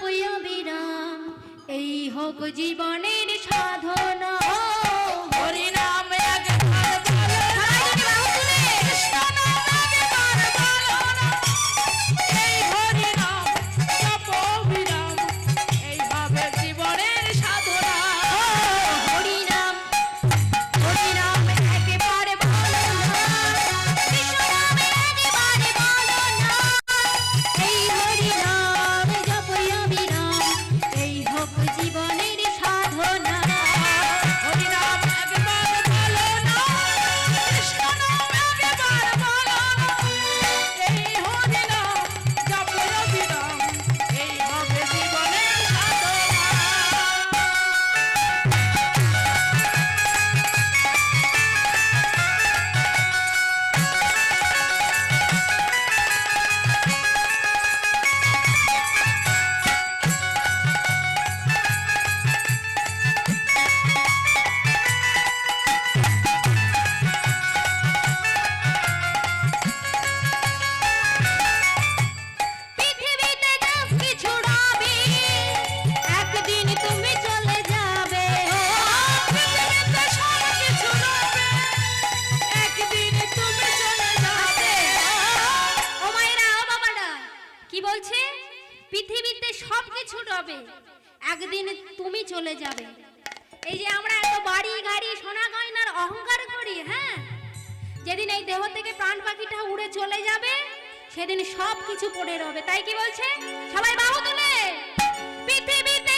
প্রিয় বিরাম এই হোক জীবনের সাধনা। পৃথিবীতে সব কিছু রবে একদিন তুমি চলে যাবে। এই যে আমরা এত বাড়ি গাড়ি, সোনা গয়নার অহংকার করি হ্যাঁ? যেদিন এই দেহ থেকে প্রাণ পাখিটা উড়ে চলে যাবে, সেদিন সব কিছু পড়ে রবে। তাই কি বলছে? সবাই বাহু তুলে। পৃথিবীতে